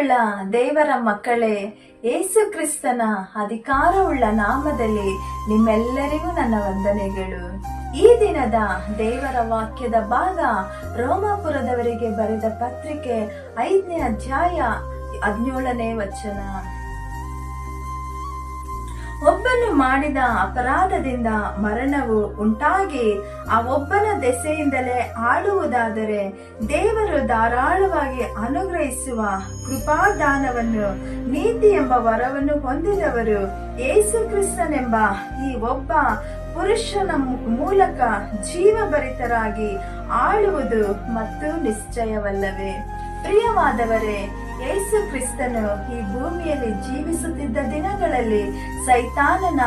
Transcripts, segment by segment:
ಪ್ರೀತಿಯುಳ್ಳ ದೇವರ ಮಕ್ಕಳೇ, ಏಸು ಕ್ರಿಸ್ತನ ಅಧಿಕಾರವುಳ್ಳ ನಾಮದಲ್ಲಿ ನಿಮ್ಮೆಲ್ಲರಿಗೂ ನನ್ನ ವಂದನೆಗಳು. ಈ ದಿನದ ದೇವರ ವಾಕ್ಯದ ಭಾಗ ರೋಮಾಪುರದವರಿಗೆ ಬರೆದ ಪತ್ರಿಕೆ ಐದನೇ ಅಧ್ಯಾಯ ಹದಿನೇಳನೇ ವಚನ. ಒಬ್ಬನು ಮಾಡಿದ ಅಪರಾಧದಿಂದ ಮರಣವು ಉಂಟಾಗಿ, ಆ ಒಬ್ಬನ ದೆಸೆಯಿಂದಲೇ ಆಳುವುದಾದರೆ ದೇವರು ಧಾರಾಳವಾಗಿ ಅನುಗ್ರಹಿಸುವ ಕೃಪಾದಾನವನ್ನು, ನೀತಿ ಎಂಬ ವರವನ್ನು ಹೊಂದಿದವರು ಯೇಸು ಕ್ರಿಸ್ತನೆಂಬ ಈ ಒಬ್ಬ ಪುರುಷನ ಮೂಲಕ ಜೀವಭರಿತರಾಗಿ ಆಳುವುದು ಮತ್ತು ನಿಶ್ಚಯವಲ್ಲವೇ. ಪ್ರಿಯವಾದವರೇ ಯೇಸು ಕ್ರಿಸ್ತನು ಈ ಭೂಮಿಯಲ್ಲಿ ಜೀವಿಸುತ್ತಿದ್ದ ದಿನಗಳಲ್ಲಿ ಸೈತಾನನ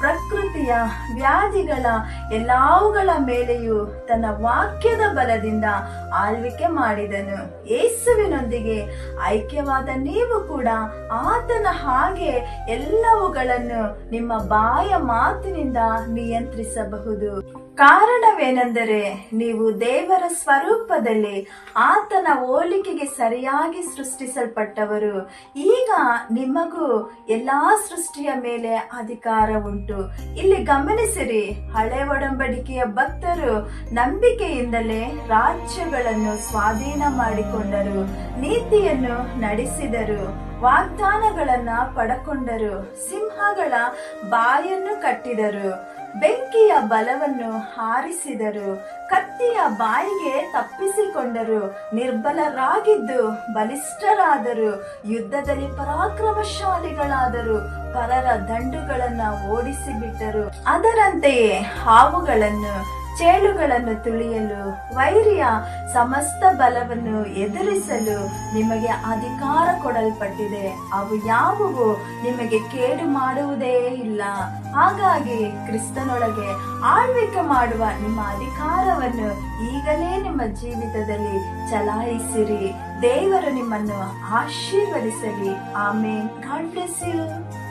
ಪ್ರಕೃತಿಯ ವ್ಯಾಧಿಗಳ ಎಲ್ಲವುಗಳ ಮೇಲೆಯೂ ತನ್ನ ವಾಕ್ಯದ ಬಲದಿಂದ ಆಳ್ವಿಕೆ ಮಾಡಿದನು. ಯೇಸುವಿನೊಂದಿಗೆ ಐಕ್ಯವಾದ ನೀವು ಕೂಡ ಆತನ ಹಾಗೆ ಎಲ್ಲವುಗಳನ್ನು ನಿಮ್ಮ ಬಾಯ ಮಾತಿನಿಂದ ನಿಯಂತ್ರಿಸಬಹುದು. ಕಾರಣವೇನೆಂದರೆ ನೀವು ದೇವರ ಸ್ವರೂಪದಲ್ಲಿ ಆತನ ಹೋಲಿಕೆಗೆ ಸರಿಯಾಗಿ ಸೃಷ್ಟಿಸಲ್ಪಟ್ಟವರು. ಈಗ ನಿಮಗೂ ಎಲ್ಲಾ ಸೃಷ್ಟಿಯ ಮೇಲೆ ಅಧಿಕಾರ ಉಂಟು. ಇಲ್ಲಿ ಗಮನಿಸಿರಿ, ಹಳೆ ಒಡಂಬಡಿಕೆಯ ಭಕ್ತರು ನಂಬಿಕೆಯಿಂದಲೇ ರಾಜ್ಯಗಳನ್ನು ಸ್ವಾಧೀನ ಮಾಡಿಕೊಂಡರು, ನೀತಿಯನ್ನು ನಡೆಸಿದರು, ವಾಗ್ದಾನಗಳನ್ನ ಪಡಕೊಂಡರು, ಸಿಂಹಗಳ ಬಾಯನ್ನು ಕಟ್ಟಿದರು. ಬೆಂಕಿಯ ಬಲವನ್ನು ಹಾರಿಸಿದರು. ಕತ್ತಿಯ ಬಾಯಿಗೆ ತಪ್ಪಿಸಿಕೊಂಡರು. ನಿರ್ಬಲರಾಗಿದ್ದು ಬಲಿಷ್ಠರಾದರು. ಯುದ್ಧದಲ್ಲಿ ಪರಾಕ್ರಮಶಾಲಿಗಳಾದರು. ಪರರ ದಂಡುಗಳನ್ನ ಓಡಿಸಿಬಿಟ್ಟರು. ಅದರಂತೆಯೇ ಹಾವುಗಳನ್ನು ಚೇಳುಗಳನ್ನು ತುಳಿಯಲು, ವೈರಿಯ ಸಮಸ್ತ ಬಲವನ್ನು ಎದುರಿಸಲು ನಿಮಗೆ ಅಧಿಕಾರ ಕೊಡಲ್ಪಟ್ಟಿದೆ. ಅವು ಯಾವುವು ನಿಮಗೆ ಕೇಡು ಮಾಡುವುದೇ ಇಲ್ಲ. ಹಾಗಾಗಿ ಕ್ರಿಸ್ತನೊಳಗೆ ಆಳ್ವಿಕೆ ಮಾಡುವ ನಿಮ್ಮ ಅಧಿಕಾರವನ್ನು ಈಗಲೇ ನಿಮ್ಮ ಜೀವಿತದಲ್ಲಿ ಚಲಾಯಿಸಿರಿ. ದೇವರು ನಿಮ್ಮನ್ನು ಆಶೀರ್ವದಿಸಲಿ. Bless you.